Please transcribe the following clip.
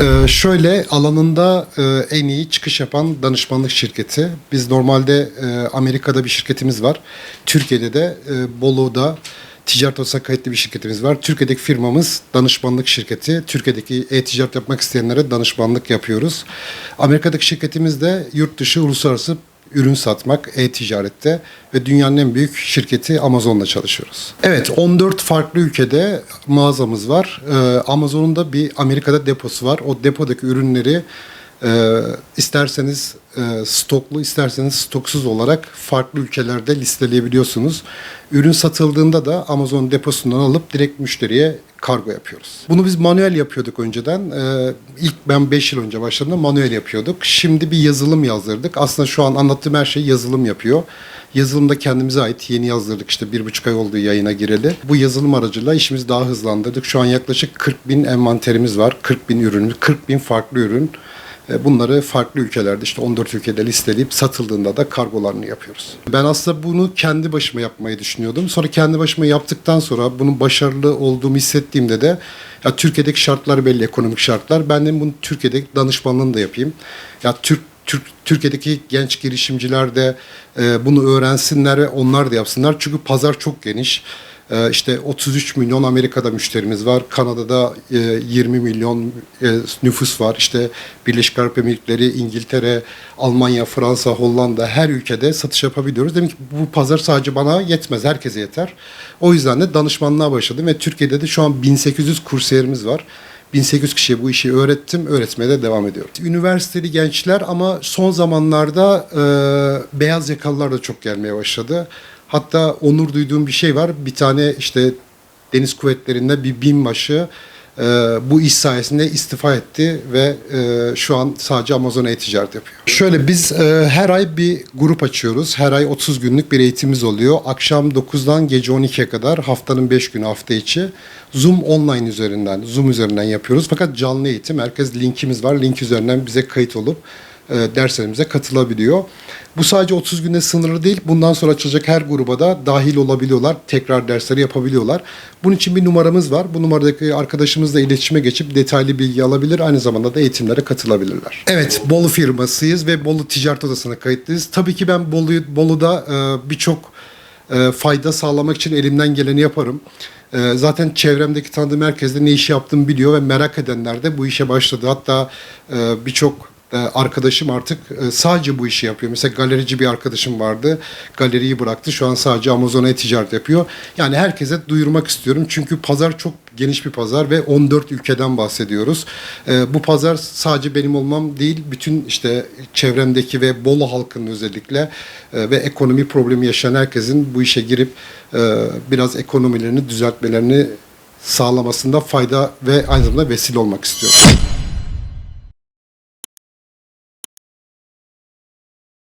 Ee, şöyle alanında e, en iyi çıkış yapan danışmanlık şirketi. Biz normalde e, Amerika'da bir şirketimiz var. Türkiye'de de e, Bolu'da ticaret odasına kayıtlı bir şirketimiz var. Türkiye'deki firmamız danışmanlık şirketi. Türkiye'deki e-ticaret yapmak isteyenlere danışmanlık yapıyoruz. Amerika'daki şirketimiz de yurt dışı uluslararası ürün satmak e-ticarette ve dünyanın en büyük şirketi Amazon'la çalışıyoruz. Evet 14 farklı ülkede mağazamız var. Ee, Amazon'un da bir Amerika'da deposu var. O depodaki ürünleri e, isterseniz e, stoklu isterseniz stoksuz olarak farklı ülkelerde listeleyebiliyorsunuz. Ürün satıldığında da Amazon deposundan alıp direkt müşteriye kargo yapıyoruz. Bunu biz manuel yapıyorduk önceden. Ee, ilk ben 5 yıl önce başladığımda manuel yapıyorduk. Şimdi bir yazılım yazdırdık. Aslında şu an anlattığım her şeyi yazılım yapıyor. Yazılımda kendimize ait yeni yazdırdık. İşte bir buçuk ay oldu yayına gireli. Bu yazılım aracıyla işimizi daha hızlandırdık. Şu an yaklaşık 40 bin envanterimiz var. 40 bin ürün, 40 bin farklı ürün. E, Bunları farklı ülkelerde işte 14 ülkede listeleyip satıldığında da kargolarını yapıyoruz. Ben aslında bunu kendi başıma yapmayı düşünüyordum. Sonra kendi başıma yaptıktan sonra bunun başarılı olduğumu hissettiğimde de ya Türkiye'deki şartlar belli, ekonomik şartlar. Ben de bunu Türkiye'deki danışmanlığını da yapayım. Ya Türk Türk, Türkiye'deki genç girişimciler de e, bunu öğrensinler ve onlar da yapsınlar. Çünkü pazar çok geniş. E, işte 33 milyon Amerika'da müşterimiz var. Kanada'da e, 20 milyon e, nüfus var. İşte Birleşik Arap Emirlikleri, İngiltere, Almanya, Fransa, Hollanda her ülkede satış yapabiliyoruz. Demek ki bu pazar sadece bana yetmez. Herkese yeter. O yüzden de danışmanlığa başladım ve Türkiye'de de şu an 1800 kursiyerimiz var. 1800 kişiye bu işi öğrettim, öğretmeye de devam ediyorum. Üniversiteli gençler ama son zamanlarda e, beyaz yakalılar da çok gelmeye başladı. Hatta onur duyduğum bir şey var. Bir tane işte deniz kuvvetlerinde bir binbaşı e, bu iş sayesinde istifa etti ve e, şu an sadece Amazon e-ticaret yapıyor. Şöyle biz e, her ay bir grup açıyoruz. Her ay 30 günlük bir eğitimimiz oluyor. Akşam 9'dan gece 12'ye kadar haftanın 5 günü hafta içi Zoom online üzerinden, Zoom üzerinden yapıyoruz. Fakat canlı eğitim, herkes linkimiz var. Link üzerinden bize kayıt olup derslerimize katılabiliyor. Bu sadece 30 günde sınırlı değil. Bundan sonra açılacak her gruba da dahil olabiliyorlar. Tekrar dersleri yapabiliyorlar. Bunun için bir numaramız var. Bu numaradaki arkadaşımızla iletişime geçip detaylı bilgi alabilir. Aynı zamanda da eğitimlere katılabilirler. Evet, Bolu firmasıyız ve Bolu Ticaret Odası'na kayıtlıyız. Tabii ki ben Bolu, Bolu'da e, birçok e, fayda sağlamak için elimden geleni yaparım. E, zaten çevremdeki tanıdığım herkes de ne iş yaptığımı biliyor ve merak edenler de bu işe başladı. Hatta e, birçok e, arkadaşım artık e, sadece bu işi yapıyor. Mesela galerici bir arkadaşım vardı. Galeriyi bıraktı. Şu an sadece Amazon'a e-ticaret yapıyor. Yani herkese duyurmak istiyorum. Çünkü pazar çok geniş bir pazar ve 14 ülkeden bahsediyoruz. E, Bu pazar sadece benim olmam değil, bütün işte çevremdeki ve Bolu halkının özellikle e, ve ekonomi problemi yaşayan herkesin bu işe girip e, biraz ekonomilerini düzeltmelerini sağlamasında fayda ve aynı zamanda vesile olmak istiyorum.